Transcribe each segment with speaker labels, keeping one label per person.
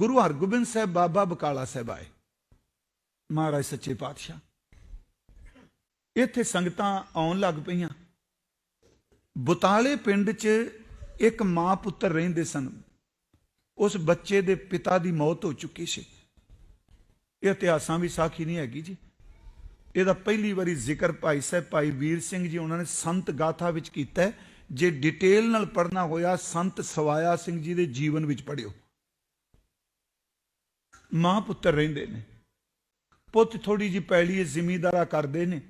Speaker 1: ਗੁਰੂ ਹਰਗੋਬਿੰਦ ਸਾਹਿਬ ਬਾਬਾ ਬਕਾਲਾ ਸਾਹਿਬ ਆਏ। ਮਹਾਰਾਜ ਸੱਚੇ ਪਾਤਸ਼ਾਹ। ਇੱਥੇ ਸੰਗਤਾਂ ਆਉਣ ਲੱਗ ਪਈਆਂ। ਬੁਤਾਲੇ ਪਿੰਡ 'ਚ ਇੱਕ ਮਾਂ ਪੁੱਤਰ ਰਹਿੰਦੇ ਸਨ। ਉਸ ਬੱਚੇ ਦੇ ਪਿਤਾ ਦੀ ਮੌਤ ਹੋ ਚੁੱਕੀ ਸੀ। ਇਹ ਇਤਿਹਾਸਾਂ ਵੀ ਸਾਖੀ ਨਹੀਂ ਹੈਗੀ ਜੀ। ਇਹਦਾ ਪਹਿਲੀ ਵਾਰੀ ਜ਼ਿਕਰ ਭਾਈ ਸਾਹਿਬ, ਭਾਈ ਵੀਰ ਸਿੰਘ ਜੀ ਉਹਨਾਂ ਨੇ ਸੰਤ ਗਾਥਾ ਵਿੱਚ ਕੀਤਾ ਜੇ ਡਿਟੇਲ ਨਾਲ ਪੜਨਾ ਹੋਇਆ, ਸੰਤ ਸਵਾਇਆ ਸਿੰਘ ਜੀ ਦੇ ਜੀਵਨ ਵਿੱਚ ਪੜਿਓ ਮਾਂ ਪੁੱਤਰ ਰਹਿੰਦੇ ਨੇ। ਪੁੱਤ ਥੋੜੀ ਜੀ ਪੈਲੀ ਜ਼ਿਮੀਦਾਰਾ ਕਰਦੇ ਨੇ।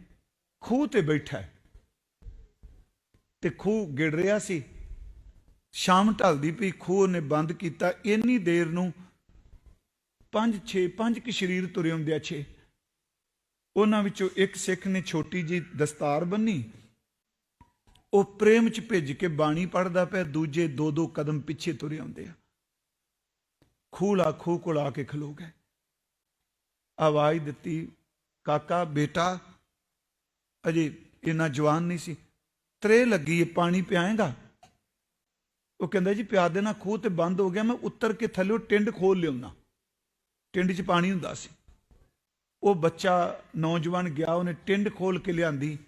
Speaker 1: ਖੂਹ ਤੇ ਬੈਠਾ ਤੇ ਖੂਹ ਗਿੜ ਰਿਹਾ ਸੀ। ਸ਼ਾਮ ਢਲਦੀ ਪਈ, ਖੂਹ ਨੇ ਬੰਦ ਕੀਤਾ। ਇੰਨੀ ਦੇਰ ਨੂੰ ਪੰਜ, ਛੇ, ਪੰਜ ਕਿ ਸ਼ਰੀਰ ਤੁਰੇ ਹੁੰਦੇ ਆ, ਛੇ। ਉਹਨਾਂ ਵਿੱਚੋਂ ਇੱਕ ਸਿੱਖ ਨੇ ਛੋਟੀ ਜੀ ਦਸਤਾਰ ਬੰਨੀ। ਉਹ ਪ੍ਰੇਮ ਚ ਭਿੱਜ ਕੇ ਬਾਣੀ ਪੜਦਾ ਪਿਆ। ਦੂਜੇ ਦੋ ਦੋ ਕਦਮ ਪਿੱਛੇ ਤੁਰੇ ਆਉਂਦੇ ਆ। ਖੂਲਾ ਖੂਹ ਕੋਲ ਕੇ ਖਲੋ ਗਏ। ਆਵਾਜ਼ ਦਿੱਤੀ, ਕਾਕਾ, ਬੇਟਾ, ਅਜੇ ਇੰਨਾ ਜਵਾਨ ਨਹੀਂ ਸੀ। ਤਰੇ ਲੱਗੀ ਪਾਣੀ ਪਿਆਏਗਾ? ਉਹ ਕਹਿੰਦਾ, ਜੀ, ਪਿਆ ਦੇਣਾ, ਖੂਹ ਤੇ ਬੰਦ ਹੋ ਗਿਆ, ਮੈਂ ਉੱਤਰ ਕੇ ਥੱਲੇ ਟਿੰਡ ਖੋਲ ਲਿਆਉਣਾ। ਟਿੰਡ 'ਚ ਪਾਣੀ ਹੁੰਦਾ ਸੀ। ਉਹ ਬੱਚਾ ਨੌਜਵਾਨ ਗਿਆ, ਉਹਨੇ ਟਿੰਡ ਖੋਲ ਕੇ ਲਿਆਂਦੀ।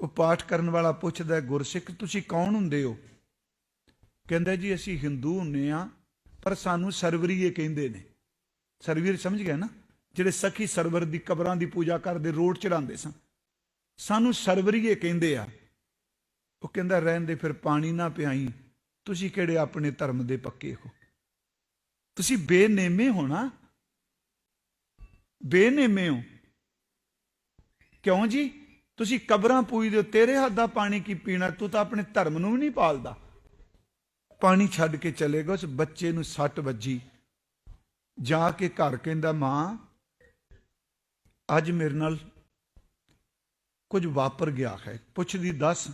Speaker 1: ਉਹ ਪਾਠ ਕਰਨ ਵਾਲਾ ਪੁੱਛਦਾ, ਗੁਰਸਿੱਖ, ਤੁਸੀਂ ਕੌਣ ਹੁੰਦੇ ਹੋ? ਕਹਿੰਦਾ, ਜੀ, ਅਸੀਂ ਹਿੰਦੂ ਹੁੰਨੇ ਆ। ਪਰ ਸਾਨੂੰ ਸਰਵਰੀਏ ਕਹਿੰਦੇ ਨੇ। ਸਰਵੀਰ ਸਮਝ ਗਿਆ ਨਾ? ਜਿਹੜੇ ਸਖੀ ਸਰਵਰ ਦੀ ਕਬਰਾਂ ਦੀ ਪੂਜਾ ਕਰਦੇ, ਰੋਡ ਚੜਾਉਂਦੇ ਸਨ। ਸਾਨੂੰ ਸਰਵਰੀਏ ਕਹਿੰਦੇ ਆ। ਉਹ ਕਹਿੰਦਾ, ਰਹਿਣ ਦੇ ਫਿਰ ਪਾਣੀ ਨਾ ਪਿਆਈ। ਤੁਸੀਂ ਕਿਹੜੇ ਆਪਣੇ ਧਰਮ ਦੇ ਪੱਕੇ ਹੋ? ਤੁਸੀਂ ਬੇਨੇਮੇ ਹੋ ਨਾ? ਬੇਨੇਮੇ ਹੋ। ਕਿਉਂ ਜੀ? ਤੁਸੀਂ ਕਬਰਾਂ ਪੂਜਦੇ ਹੋ। ਤੇਰੇ ਹੱਥ ਦਾ ਪਾਣੀ ਕੀ ਪੀਣਾ? ਤੂੰ ਤਾਂ ਆਪਣੇ ਧਰਮ ਨੂੰ ਵੀ ਨਹੀਂ ਪਾਲਦਾ। ਪਾਣੀ ਛੱਡ ਕੇ ਚਲੇ ਗਏ, ਉਸ ਬੱਚੇ ਨੂੰ ਸੱਟ ਵੱਜੀ। ਜਾ ਕੇ ਘਰ ਕਹਿੰਦਾ, ਮਾਂ, ਅੱਜ ਮੇਰੇ ਨਾਲ ਕੁਝ ਵਾਪਰ ਗਿਆ ਹੈ। ਪੁੱਛਦੀ, ਦੱਸ।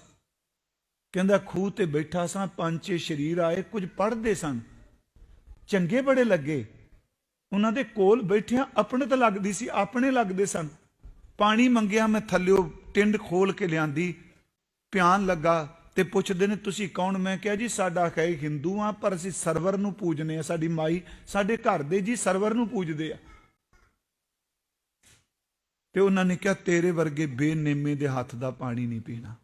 Speaker 1: ਕਹਿੰਦਾ, ਖੂਹ ਤੇ ਬੈਠਾ ਸਾਂ, ਪੰਜ ਛੇ ਸ਼ਰੀਰ ਆਏ, ਕੁਝ ਪੜਦੇ ਸਨ। ਚੰਗੇ ਬੜੇ ਲੱਗੇ। ਉਹਨਾਂ ਦੇ ਕੋਲ ਬੈਠਿਆਂ ਆਪਣੇ ਤਾਂ ਲੱਗਦੀ ਸੀ, ਆਪਣੇ ਲੱਗਦੇ ਸਨ। ਪਾਣੀ ਮੰਗਿਆ, ਮੈਂ ਥੱਲਿਓ ਟਿੰਡ ਖੋਲ ਕੇ ਲਿਆਂਦੀ। ਪਿਆਨ ਲੱਗਾ ਤੇ ਪੁੱਛਦੇ ਨੇ, ਤੁਸੀਂ ਕੌਣ? ਮੈਂ ਕਿਹਾ, ਜੀ, ਸਾਡਾ ਹੈ ਹਿੰਦੂ ਆ, ਪਰ ਅਸੀਂ ਸਰਵਰ ਨੂੰ ਪੂਜਨੇ ਆ, ਸਾਡੀ ਮਾਈ ਸਾਡੇ ਘਰ ਦੇ ਜੀ ਸਰਵਰ ਨੂੰ ਪੂਜਦੇ ਆ। ਤੇ ਉਹਨਾਂ ਨੇ ਕਿਹਾ, ਤੇਰੇ ਵਰਗੇ ਬੇਨੇਮੇ ਦੇ ਹੱਥ ਦਾ ਪਾਣੀ ਨਹੀਂ ਪੀਣਾ।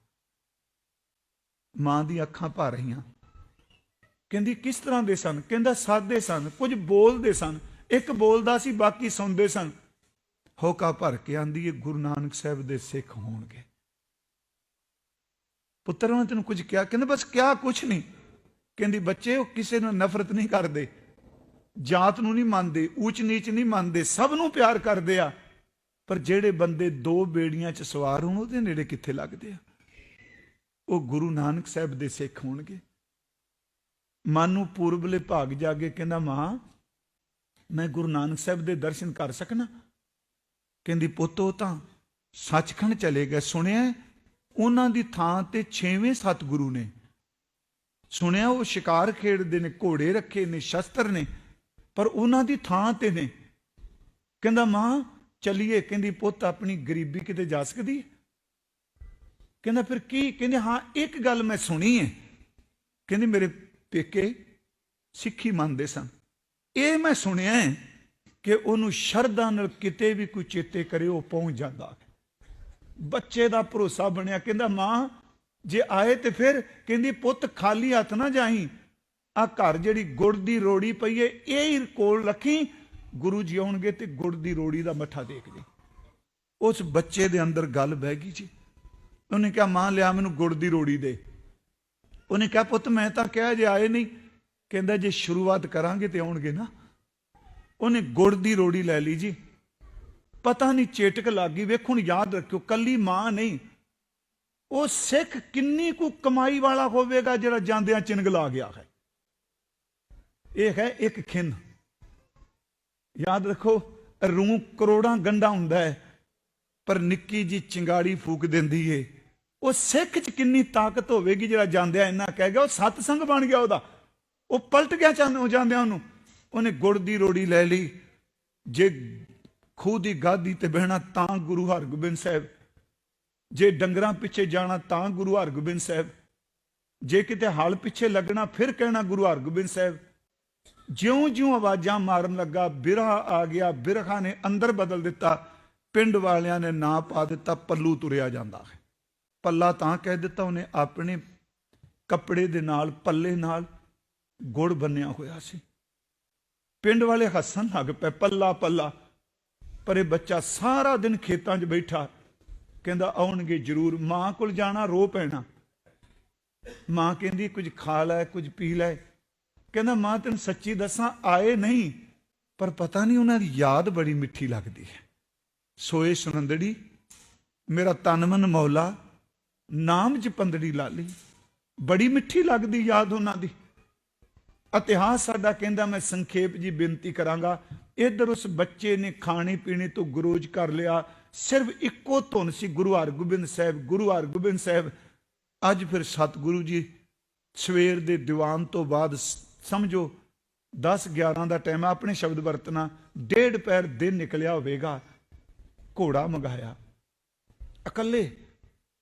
Speaker 1: ਮਾਂ ਦੀ ਅੱਖਾਂ ਭਰ ਰਹੀਆਂ। ਕਹਿੰਦੀ, ਕਿਸ ਤਰ੍ਹਾਂ ਦੇ ਸਨ? ਕਹਿੰਦਾ, ਸਾਦੇ ਸਨ, ਕੁਝ ਬੋਲਦੇ ਸਨ, ਇੱਕ ਬੋਲਦਾ ਸੀ, ਬਾਕੀ ਸੁਣਦੇ ਸਨ। ਹੋਕਾ ਭਰ ਕੇ ਆਂਦੀ ਇਹ ਗੁਰੂ ਨਾਨਕ ਸਾਹਿਬ ਦੇ ਸਿੱਖ ਹੋਣਗੇ। ਪੁੱਤਰ, ਉਹਨਾਂ ਤੈਨੂੰ ਕੁਝ ਕਿਹਾ? ਕਹਿੰਦੇ, ਬਸ ਕਿਹਾ ਕੁਝ ਨਹੀਂ। ਕਹਿੰਦੀ, ਬੱਚੇ, ਉਹ ਕਿਸੇ ਨੂੰ ਨਫ਼ਰਤ ਨਹੀਂ ਕਰਦੇ। ਜਾਤ ਨੂੰ ਨਹੀਂ ਮੰਨਦੇ, ਊਚ ਨੀਚ ਨਹੀਂ ਮੰਨਦੇ, ਸਭ ਨੂੰ ਪਿਆਰ ਕਰਦੇ ਆ। ਪਰ ਜਿਹੜੇ ਬੰਦੇ ਦੋ ਬੇੜੀਆਂ 'ਚ ਸਵਾਰ ਹੋਣ, ਉਹਦੇ ਨੇੜੇ ਕਿੱਥੇ ਲੱਗਦੇ ਆ? ਉਹ ਗੁਰੂ ਨਾਨਕ ਸਾਹਿਬ ਦੇ ਸਿੱਖ ਹੋਣਗੇ। ਮਨ ਨੂੰ ਪੂਰਬਲੇ ਭਾਗ ਜਾ ਕੇ ਕਹਿੰਦਾ, ਮਾਂ, ਮੈਂ ਗੁਰੂ ਨਾਨਕ ਸਾਹਿਬ ਦੇ ਦਰਸ਼ਨ ਕਰ ਸਕਣਾ? ਕਹਿੰਦੀ, ਪੁੱਤ, ਉਹ ਤਾਂ ਸੱਚਖੰਡ ਚਲੇ ਗਏ। ਸੁਣਿਆ ਉਹਨਾਂ ਦੀ ਥਾਂ ਤੇ 6ਵੇਂ ਸਤਿਗੁਰੂ ਨੇ। ਸੁਣਿਆ, ਉਹ ਸ਼ਿਕਾਰ ਖੇਡਦੇ ਨੇ, ਘੋੜੇ ਰੱਖੇ ਨੇ, ਸ਼ਸਤਰ ਨੇ, ਪਰ ਉਹਨਾਂ ਦੀ ਥਾਂ ਤੇ ਨੇ। ਕਹਿੰਦਾ, ਮਾਂ, ਚੱਲੀਏ। ਕਹਿੰਦੀ, ਪੁੱਤ, ਆਪਣੀ ਗਰੀਬੀ ਕਿਤੇ ਜਾ ਸਕਦੀ ਹੈ? ਕਹਿੰਦਾ, ਫਿਰ ਕੀ? ਕਹਿੰਦੇ, ਹਾਂ, ਇੱਕ ਗੱਲ ਮੈਂ ਸੁਣੀ ਹੈ ਕਹਿੰਦੀ, ਮੇਰੇ ਪੇਕੇ ਸਿੱਖੀ ਮੰਨਦੇ ਸਨ। ਇਹ ਮੈਂ ਸੁਣਿਆ ਹੈ ਕਿ ਉਹਨੂੰ ਸ਼ਰਧਾ ਨਾਲ ਕਿਤੇ ਵੀ ਕੋਈ ਚੇਤੇ ਕਰੇ, ਉਹ ਪਹੁੰਚ ਜਾਂਦਾ। ਬੱਚੇ ਦਾ ਭਰੋਸਾ ਬਣਿਆ। ਕਹਿੰਦਾ, ਮਾਂ, ਜੇ ਆਏ ਤੇ ਫਿਰ? ਕਹਿੰਦੀ, ਪੁੱਤ, ਖਾਲੀ ਹੱਥ ਨਾ ਜਾਈ। ਆ ਘਰ ਜਿਹੜੀ ਗੁੜ ਦੀ ਰੋੜੀ ਪਈ ਏ, ਇਹ ਹੀ ਕੋਲ ਰੱਖੀ। ਗੁਰੂ ਜੀ ਆਉਣਗੇ ਤੇ ਗੁੜ ਦੀ ਰੋੜੀ ਦਾ ਮੱਠਾ ਦੇਖ ਲਈ ਉਸ ਬੱਚੇ ਦੇ ਅੰਦਰ ਗੱਲ ਬਹਿ ਗਈ ਜੀ। ਉਹਨੇ ਕਿਹਾ, ਮਾਂ, ਲਿਆ ਮੈਨੂੰ ਗੁੜ ਦੀ ਰੋੜੀ ਦੇ। ਉਹਨੇ ਕਿਹਾ, ਪੁੱਤ, ਮੈਂ ਤਾਂ ਕਿਹਾ ਜੇ ਆਏ ਨਹੀਂ, ਕਹਿੰਦਾ ਜੇ ਸ਼ੁਰੂਆਤ ਕਰਾਂਗੇ ਤੇ ਆਉਣਗੇ ਨਾ। ਉਹਨੇ ਗੁੜ ਦੀ ਰੋੜੀ ਲੈ ਲਈ ਜੀ। ਪਤਾ ਨਹੀਂ ਚੇਟਕ ਲੱਗ ਗਈ ਵੇਖੋ, ਹੁਣ ਯਾਦ ਰੱਖਿਓ, ਕੱਲੀ ਮਾਂ ਨਹੀਂ। ਉਹ ਸਿੱਖ ਕਿੰਨੀ ਕੁ ਕਮਾਈ ਵਾਲਾ ਹੋਵੇਗਾ ਜਿਹੜਾ ਜਾਂਦਿਆਂ ਚਿੰਗਲਾ ਗਿਆ ਹੈ। ਇਹ ਹੈ ਇੱਕ ਖਿੰਨ। ਯਾਦ ਰੱਖੋ, ਰੂਹ ਕਰੋੜਾਂ ਗੰਡਾ ਹੁੰਦਾ ਹੈ, ਪਰ ਨਿੱਕੀ ਜੀ ਚਿੰਗਾੜੀ ਫੂਕ ਦਿੰਦੀ ਏ। ਉਹ ਸਿੱਖ ਚ ਕਿੰਨੀ ਤਾਕਤ ਹੋਵੇਗੀ ਜਿਹੜਾ ਜਾਂਦਿਆਂ ਇੰਨਾ ਕਹਿ ਗਿਆ, ਉਹ ਸਤਸੰਗ ਬਣ ਗਿਆ ਉਹਦਾ। ਉਹ ਪਲਟ ਗਿਆ ਚਾਹੁੰਦੇ ਜਾਂਦਿਆਂ ਉਹਨੂੰ। ਉਹਨੇ ਗੁੜ ਦੀ ਰੋੜੀ ਲੈ ਲਈ। ਜੇ ਖੂਹ ਦੀ ਗਾਦੀ ਤੇ ਬਹਿਣਾ ਤਾਂ ਗੁਰੂ ਹਰਗੋਬਿੰਦ ਸਾਹਿਬ। ਜੇ ਡੰਗਰਾਂ ਪਿੱਛੇ ਜਾਣਾ ਤਾਂ ਗੁਰੂ ਹਰਗੋਬਿੰਦ ਸਾਹਿਬ। ਜੇ ਕਿਤੇ ਹਲ ਪਿੱਛੇ ਲੱਗਣਾ ਫਿਰ ਕਹਿਣਾ ਗੁਰੂ ਹਰਗੋਬਿੰਦ ਸਾਹਿਬ। ਜਿਉਂ-ਜਿਉਂ ਆਵਾਜ਼ਾਂ ਮਾਰਨ ਲੱਗਾ, ਬਿਰਹਾ ਆ ਗਿਆ, ਬਿਰਹਾ ਨੇ ਅੰਦਰ ਬਦਲ ਦਿੱਤਾ। ਪਿੰਡ ਵਾਲਿਆਂ ਨੇ ਨਾਂ ਪਾ ਦਿੱਤਾ, ਪੱਲੂ ਤੁਰਿਆ ਜਾਂਦਾ ਹੈ। ਪੱਲਾ ਤਾਂ ਕਹਿ ਦਿੱਤਾ ਉਹਨੇ, ਆਪਣੇ ਕੱਪੜੇ ਦੇ ਨਾਲ, ਪੱਲੇ ਨਾਲ ਗੁੜ ਬੰਨਿਆ ਹੋਇਆ ਸੀ। ਪਿੰਡ ਵਾਲੇ ਹੱਸਣ ਲੱਗ ਪਏ ਪੱਲਾ ਪੱਲਾ ਪਰ ਇਹ ਬੱਚਾ ਸਾਰਾ ਦਿਨ ਖੇਤਾਂ 'ਚ ਬੈਠਾ। ਕਹਿੰਦਾ, ਆਉਣਗੇ ਜ਼ਰੂਰ। ਮਾਂ ਕੋਲ ਜਾਣਾ, ਰੋ ਪੈਣਾ। ਮਾਂ ਕਹਿੰਦੀ, ਕੁਝ ਖਾ ਲੈ, ਕੁਝ ਪੀ ਲੈ। ਕਹਿੰਦਾ, ਮਾਂ, ਤੈਨੂੰ ਸੱਚੀ ਦੱਸਾਂ, ਆਏ ਨਹੀਂ, ਪਰ ਪਤਾ ਨਹੀਂ ਉਹਨਾਂ ਦੀ ਯਾਦ ਬੜੀ ਮਿੱਠੀ ਲੱਗਦੀ ਹੈ। ਸੋਏ ਸੁਨੰਦੜੀ, ਮੇਰਾ ਤਨ ਮਨ ਮੌਲਾ, ਨਾਮ ਚ ਪੰਦੜੀ ਲਾਲੀ ਬੜੀ ਮਿੱਠੀ ਲੱਗਦੀ ਯਾਦ ਉਹਨਾਂ ਦੀ। ਇਤਿਹਾਸ ਸਾਡਾ ਕਹਿੰਦਾ, ਮੈਂ ਸੰਖੇਪ ਜੀ ਬੇਨਤੀ ਕਰਾਂਗਾ। ਇਧਰ ਉਸ ਬੱਚੇ ਨੇ ਖਾਣੇ ਪੀਣੇ ਤੋਂ ਗੁਰੋਜ ਕਰ ਲਿਆ। ਸਿਰਫ ਇੱਕੋ ਧੁਨ ਸੀ ਗੁਰੂ ਹਰਗੋਬਿੰਦ ਸਾਹਿਬ। ਗੁਰੂ ਹਰਗੋਬਿੰਦ ਸਾਹਿਬ, ਅੱਜ ਫਿਰ ਸਤਿਗੁਰੂ ਜੀ ਸਵੇਰ ਦੇ ਦੀਵਾਨ ਤੋਂ ਬਾਅਦ ਸਮਝੋ 10 11 ਦਾ ਟਾਈਮ ਆਪਣੇ ਸ਼ਬਦ ਵਰਤਣਾ, ਡੇਢ ਪੈਰ ਦਿਨ ਨਿਕਲਿਆ ਹੋਵੇਗਾ, ਘੋੜਾ ਮੰਗਾਇਆ। ਇਕੱਲੇ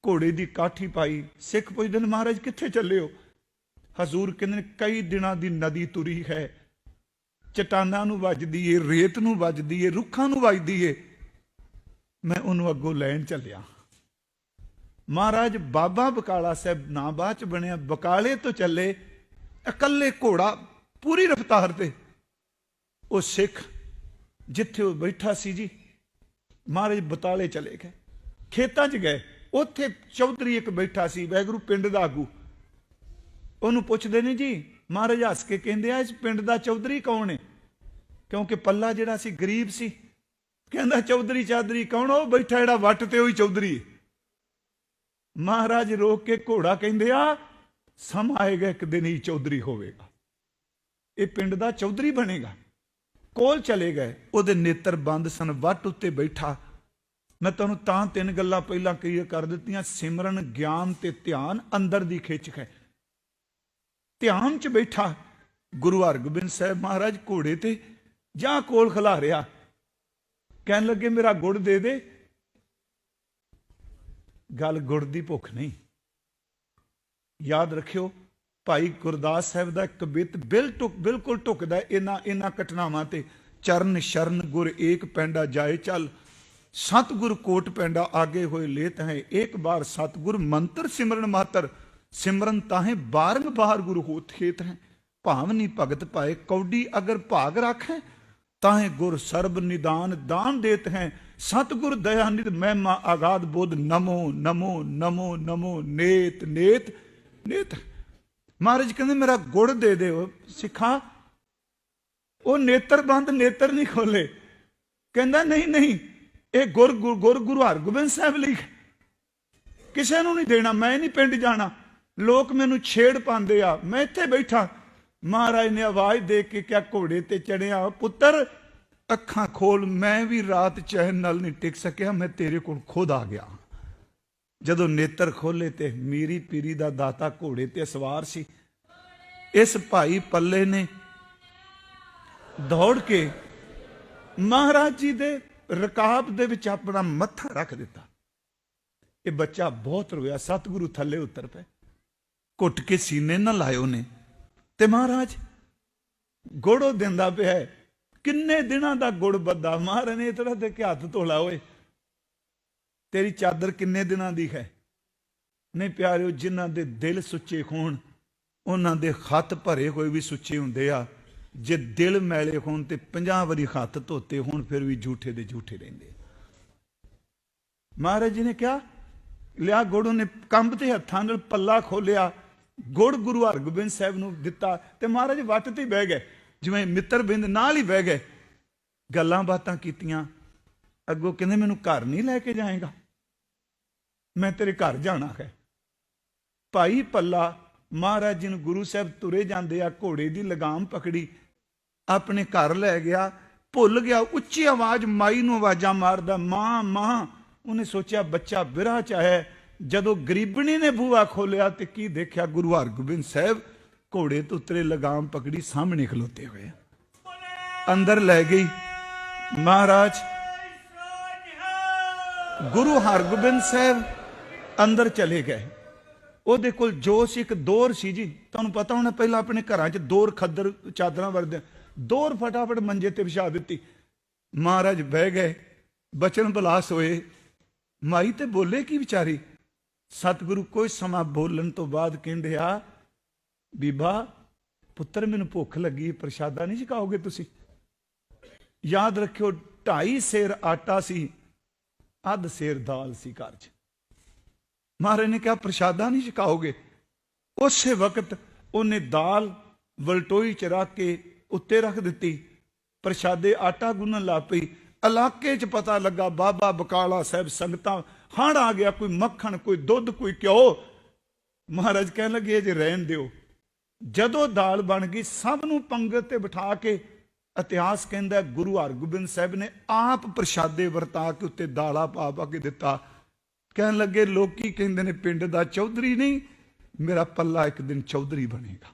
Speaker 1: ਘੋੜੇ ਦੀ ਕਾਠੀ ਪਾਈ, ਸਿੱਖ ਪੁੱਛਦੇ ਨੇ, ਮਹਾਰਾਜ ਕਿੱਥੇ ਚੱਲੇ ਹੋ? ਹਜ਼ੂਰ ਕਹਿੰਦੇ ਨੇ, ਕਈ ਦਿਨਾਂ ਦੀ ਨਦੀ ਤੁਰੀ ਹੈ ਚਟਾਨਾਂ ਨੂੰ ਵੱਜਦੀ ਏ, ਰੇਤ ਨੂੰ ਵੱਜਦੀ ਏ, ਰੁੱਖਾਂ ਨੂੰ ਵੱਜਦੀ ਏ। ਮੈਂ ਉਹਨੂੰ ਅੱਗੋਂ ਲੈਣ ਚੱਲਿਆ। ਮਹਾਰਾਜ, ਬਾਬਾ ਬਕਾਲਾ ਸਾਹਿਬ ਨਾ ਬਾਅਦ ਚ ਬਣਿਆ, ਬਕਾਲੇ ਤੋਂ ਚੱਲੇ, ਇਕੱਲੇ ਘੋੜਾ ਪੂਰੀ ਰਫ਼ਤਾਰ ਤੇ। ਉਹ ਸਿੱਖ ਜਿੱਥੇ ਉਹ ਬੈਠਾ ਸੀ ਜੀ, ਮਹਾਰਾਜ ਬਤਾਲੇ ਚਲੇ ਗਏ। ਖੇਤਾਂ 'ਚ ਗਏ। ਉੱਥੇ ਚੌਧਰੀ ਇੱਕ ਬੈਠਾ ਸੀ ਵੈਗਰੂ ਪਿੰਡ ਦਾ ਆਗੂ। ਉਹਨੂੰ ਪੁੱਛਦੇ ਨੇ ਜੀ, ਮਹਾਰਾਜ ਹੱਸ ਕੇ ਕਹਿੰਦੇ ਆ, ਇਸ ਪਿੰਡ ਦਾ ਚੌਧਰੀ ਕੌਣ ਹੈ ਕਿਉਂਕਿ ਪੱਲਾ ਜਿਹੜਾ ਸੀ ਗਰੀਬ ਸੀ। ਕਹਿੰਦਾ ਚੌਧਰੀ ਚਾਦਰੀ ਕੌਣ ਉਹ ਬੈਠਾ ਜਿਹੜਾ ਵੱਟ ਤੇ ਉਹੀ ਚੌਧਰੀ। ਮਹਾਰਾਜ ਰੋਕ ਕੇ ਘੋੜਾ ਕਹਿੰਦੇ ਆ, ਸਮ ਆਏਗਾ ਇੱਕ ਦਿਨ ਹੀ ਚੌਧਰੀ ਹੋਵੇਗਾ। ਇਹ ਪਿੰਡ ਦਾ ਚੌਧਰੀ ਬਣੇਗਾ। ਕੋਲ ਚਲੇ ਗਏ। ਉਹਦੇ ਨੇਤਰ ਬੰਦ ਸਨ। ਵੱਟ ਉੱਤੇ ਬੈਠਾ। ਮੈਂ ਤੁਹਾਨੂੰ ਤਾਂ ਤਿੰਨ ਗੱਲਾਂ ਪਹਿਲਾਂ ਕਲੀਅਰ ਕਰ ਦਿੱਤੀਆਂ। ਸਿਮਰਨ, ਗਿਆਨ ਤੇ ਧਿਆਨ ਅੰਦਰ ਦੀ ਖਿੱਚ ਹੈ ਧਿਆਨ 'ਚ ਬੈਠਾ ਗੁਰੂ ਹਰਗੋਬਿੰਦ ਸਾਹਿਬ ਮਹਾਰਾਜ ਘੋੜੇ ਤੇ। ਜਾਂ ਕੋਲ ਖਲਾ ਰਿਆ ਕਹਿਣ ਲੱਗੇ, ਮੇਰਾ ਗੁੜ ਦੇ ਦੇ। ਗੱਲ ਗੁੜ ਦੀ ਭੁੱਖ ਨਹੀਂ। ਯਾਦ ਰੱਖਿਓ, ਭਾਈ ਗੁਰਦਾਸ ਸਾਹਿਬ ਦਾ ਕਬਿਤ ਬਿਲ ਬਿਲਕੁਲ ਟੁਕਦਾ ਇਹਨਾਂ ਇਹਨਾਂ ਘਟਨਾਵਾਂ ਤੇ ਚਰਨ ਸ਼ਰਨ ਗੁਰ ਏਕ ਪੈਂਡਾ ਜਾਏ ਚੱਲ। ਸਤਗੁਰ ਕੋਟ ਪੈਂਡਾ ਆਗੇ ਹੋਏ ਲੇਤ ਹੈ। ਇੱਕ ਬਾਰ ਸਤਗੁਰ ਮੰਤਰ ਸਿਮਰਨ ਮਾਤਰ। ਸਿਮਰਨ ਤਾਹੇ ਬਾਰੰਗ ਬਾਹਰ ਗੁਰੂ ਹੋਤ ਖੇਤ ਹੈ। ਭਾਵਨੀ ਭਗਤ ਪਾਏ ਕੌਡੀ ਅਗਰ ਭਾਗ ਰੱਖੈ। ਤਾਹੇ ਗੁਰ ਸਰਬ ਨਿਦਾਨ ਦਾਨ ਦੇਤ ਹੈ। ਸਤਗੁਰ ਦਇਆ ਨਿਧ ਮਹਿਮਾ ਆਗਾਦ ਬੋਧ ਨਮੋ ਨਮੋ ਨਮੋ ਨਮੋ, ਨੇਤ ਨੇਤ ਨੇਤ। ਮਹਾਰਾਜ ਕਹਿੰਦੇ, ਮੇਰਾ ਗੁੜ ਦੇ ਦਿਓ। ਸਿੱਖਾ, ਉਹ ਨੇਤਰ ਬੰਦ ਨੇਤਰ ਨਹੀਂ ਖੋਲੇ ਕਹਿੰਦਾ, ਨਹੀਂ ਨਹੀਂ, ਇਹ ਗੁਰ ਗੁਰ ਗੁਰ ਗੁਰੂ ਹਰਗੋਬਿੰਦ ਸਾਹਿਬ ਲਈ ਕਿਸੇ ਨੂੰ ਨਹੀਂ ਦੇਣਾ, ਮੈਂ ਨਹੀਂ ਪਿੰਡ ਜਾਣਾ। ਲੋਕ ਮੈਨੂੰ ਛੇੜ ਪਾਉਂਦੇ ਆ। ਮੈਂ ਇੱਥੇ ਬੈਠਾ। ਮਹਾਰਾਜ ਨੇ ਆਵਾਜ਼ ਦੇ ਕੇ ਕਿਹਾ, ਘੋੜੇ ਤੇ ਚੜਿਆ ਪੁੱਤਰ, ਅੱਖਾਂ ਖੋਲ, ਮੈਂ ਵੀ ਰਾਤ ਚੈਨ ਨਾਲ ਨਹੀਂ ਟਿਕ ਸਕਿਆ, ਮੈਂ ਤੇਰੇ ਕੋਲ ਖੁਦ ਆ ਗਿਆ। ਜਦੋਂ ਨੇਤਰ ਖੋਲੇ ਤੇ ਮੀਰੀ ਪੀਰੀ ਦਾ ਦਾਤਾ ਘੋੜੇ ਤੇ ਸਵਾਰ ਸੀ। ਇਸ ਭਾਈ ਪੱਲੇ ਨੇ ਦੌੜ ਕੇ ਮਹਾਰਾਜ ਜੀ ਦੇ ਰਕਾਬ ਦੇ ਵਿੱਚ ਆਪਣਾ ਮੱਥਾ ਰੱਖ ਦਿੱਤਾ। ਇਹ ਬੱਚਾ ਬਹੁਤ ਰੋਇਆ, ਸਤਿਗੁਰੂ ਥੱਲੇ ਉਤਰ ਪਏ। ਘੁੱਟ ਕੇ ਸੀਨੇ ਨਾਲ ਲਾਇਓ ਨੇ। ਤੇ ਮਹਾਰਾਜ, ਗੋੜੋ ਦਿੰਦਾ ਪਿਆ ਕਿੰਨੇ ਦਿਨਾਂ ਦਾ ਗੁੜ ਬੱਦਾ ਮਹਾਰਾਜ ਨੇ ਇਤਰਾ ਤੇ ਕਿ ਹੱਥ ਧੋਲਾ ਓਏ। ਤੇਰੀ ਚਾਦਰ ਕਿੰਨੇ ਦਿਨਾਂ ਦੀ ਹੈ? ਨਹੀਂ ਪਿਆਰਿਓ, ਜਿਨ੍ਹਾਂ ਦੇ ਦਿਲ ਸੁੱਚੇ ਹੋਣ, ਉਹਨਾਂ ਦੇ ਹੱਥ ਭਰੇ ਹੋਏ ਵੀ ਸੁੱਚੇ ਹੁੰਦੇ ਆ। ਜੇ ਦਿਲ ਮੈਲੇ ਹੋਣ ਤੇ 50 ਵਾਰੀ ਹੱਥ ਧੋਤੇ ਹੋਣ, ਫਿਰ ਵੀ ਝੂਠੇ ਦੇ ਝੂਠੇ ਰਹਿੰਦੇ ਮਹਾਰਾਜ ਜੀ ਨੇ ਕਿਹਾ, ਲਿਆ ਗੋੜੋ ਨੇ ਕੰਬ ਤੇ ਹੱਥਾਂ ਨਾਲ ਪੱਲਾ ਖੋਲਿਆ। ਗੁੜ ਗੁਰੂ ਹਰਗੋਬਿੰਦ ਸਾਹਿਬ ਨੂੰ ਦਿੱਤਾ ਤੇ ਮਹਾਰਾਜ ਵੱਟ ਤੇ ਬਹਿ ਗਏ। ਜਿਵੇਂ ਮਿੱਤਰ ਬਿੰਦ ਨਾਲ ਹੀ ਬਹਿ ਗਏ। ਗੱਲਾਂ ਬਾਤਾਂ ਕੀਤੀਆਂ। ਅੱਗੋਂ ਕਹਿੰਦੇ, ਮੈਨੂੰ ਘਰ ਨਹੀਂ ਲੈ ਕੇ ਜਾਏਗਾ। ਮੈਂ ਤੇਰੇ ਘਰ ਜਾਣਾ ਹੈ। ਭਾਈ ਪੱਲਾ, ਮਹਾਰਾਜ ਜੀ ਨੂੰ ਗੁਰੂ ਸਾਹਿਬ ਤੁਰੇ ਜਾਂਦੇ ਆ, ਘੋੜੇ ਦੀ ਲਗਾਮ ਪਕੜੀ। ਆਪਣੇ ਘਰ ਲੈ ਗਿਆ। ਭੁੱਲ ਗਿਆ। ਉੱਚੀ ਆਵਾਜ਼ ਮਾਈ ਨੂੰ ਆਵਾਜ਼ਾਂ ਮਾਰਦਾ, ਮਾਂ ਮਾਂ। ਉਹਨੇ ਸੋਚਿਆ, ਬੱਚਾ ਬਿਰਹਾ ਚ ਹੈ। ਜਦੋਂ ਗਰੀਬਣੀ ਨੇ ਬੂਹਾ ਖੋਲਿਆ ਤੇ ਕੀ ਦੇਖਿਆ? ਗੁਰੂ ਹਰਗੋਬਿੰਦ ਸਾਹਿਬ ਘੋੜੇ ਤੋਂ ਉਤਰੇ, ਲਗਾਮ ਪਕੜੀ, ਸਾਹਮਣੇ ਖਲੋਤੇ ਹੋਏ। ਅੰਦਰ ਲੈ ਗਈ। ਮਹਾਰਾਜ, ਗੁਰੂ ਹਰਗੋਬਿੰਦ ਸਾਹਿਬ ਅੰਦਰ ਚਲੇ ਗਏ। ਉਹਦੇ ਕੋਲ ਜੋਸ਼ ਇੱਕ ਦੋਰ ਸੀ ਜੀ। ਤੁਹਾਨੂੰ ਪਤਾ ਹੋਣਾ, ਪਹਿਲਾਂ ਆਪਣੇ ਘਰਾਂ 'ਚ ਦੋਰ ਖੱਦਰ ਚਾਦਰਾਂ ਵਰਦੇ ਦੋਰ ਫਟਾਫਟ ਮੰਜੇ ਤੇ ਵਿਛਾ ਦਿੱਤੀ। ਮਹਾਰਾਜ ਬਹਿ ਗਏ। ਬਚਨ ਬਲਾਸ ਹੋਏ। ਮਾਈ ਤੇ ਬੋਲੇ ਕੀ ਵਿਚਾਰੀ? ਸਤਿਗੁਰੂ ਕੋਈ ਸਮਾਂ ਬੋਲਣ ਤੋਂ ਬਾਅਦ ਕਹਿੰਦੇ ਆ, ਬੀਬਾ, ਪੁੱਤਰ, ਮੈਨੂੰ ਭੁੱਖ ਲੱਗੀ, ਪ੍ਰਸ਼ਾਦਾ ਨਹੀਂ ਛਕਾਓਗੇ ਤੁਸੀਂ? ਯਾਦ ਰੱਖਿਓ, ਢਾਈ ਸੇਰ ਆਟਾ ਸੀ, ਅੱਧ ਸੇਰ ਦਾਲ ਸੀ ਘਰ 'ਚ। ਮਹਾਰਾਜ ਨੇ ਕਿਹਾ, ਪ੍ਰਸ਼ਾਦਾ ਨਹੀਂ ਛਕਾਓਗੇ? ਉਸੇ ਵਕਤ ਉਹਨੇ ਦਾਲ ਵਲਟੋਈ ਚ ਰੱਖ ਕੇ ਉੱਤੇ ਰੱਖ ਦਿੱਤੀ। ਪ੍ਰਸ਼ਾਦੇ ਆਟਾ ਗੁੰਨਣ ਲੱਗ ਪਈ। ਇਲਾਕੇ 'ਚ ਪਤਾ ਲੱਗਾ, ਬਾਬਾ ਬਕਾਲਾ ਸਾਹਿਬ ਸੰਗਤਾਂ ਹੜ ਆ ਗਿਆ, ਕੋਈ ਮੱਖਣ, ਕੋਈ ਦੁੱਧ, ਕੋਈ ਘਿਓ। ਮਹਾਰਾਜ ਕਹਿਣ ਲੱਗੇ ਜੇ ਰਹਿਣ ਦਿਓ। ਜਦੋਂ ਦਾਲ ਬਣ ਗਈ, ਸਭ ਨੂੰ ਪੰਗਤ ਤੇ ਬਿਠਾ ਕੇ ਇਤਿਹਾਸ ਕਹਿੰਦਾ ਗੁਰੂ ਹਰਗੋਬਿੰਦ ਸਾਹਿਬ ਨੇ ਆਪ ਪ੍ਰਸ਼ਾਦੇ ਵਰਤਾ ਕੇ ਉੱਤੇ ਦਾਲਾ ਪਾ ਪਾ ਕੇ ਦਿੱਤਾ। ਕਹਿਣ ਲੱਗੇ, ਲੋਕੀ ਕਹਿੰਦੇ ਨੇ ਪਿੰਡ ਦਾ ਚੌਧਰੀ ਨਹੀਂ, ਮੇਰਾ ਪੱਲਾ ਇੱਕ ਦਿਨ ਚੌਧਰੀ ਬਣੇਗਾ।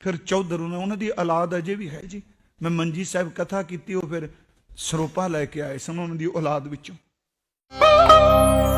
Speaker 1: ਫਿਰ ਚੌਧਰ ਉਹਨਾਂ ਉਹਨਾਂ ਦੀ ਔਲਾਦ ਅਜੇ ਵੀ ਹੈ ਜੀ। ਮੈਂ ਮੰਜੀ ਸਾਹਿਬ ਕਥਾ ਕੀਤੀ, ਉਹ ਫਿਰ ਸਰੋਪਾ ਲੈ ਕੇ ਆਏ ਸਨ ਉਹਨਾਂ ਦੀ ਔਲਾਦ ਵਿੱਚੋਂ। 啊。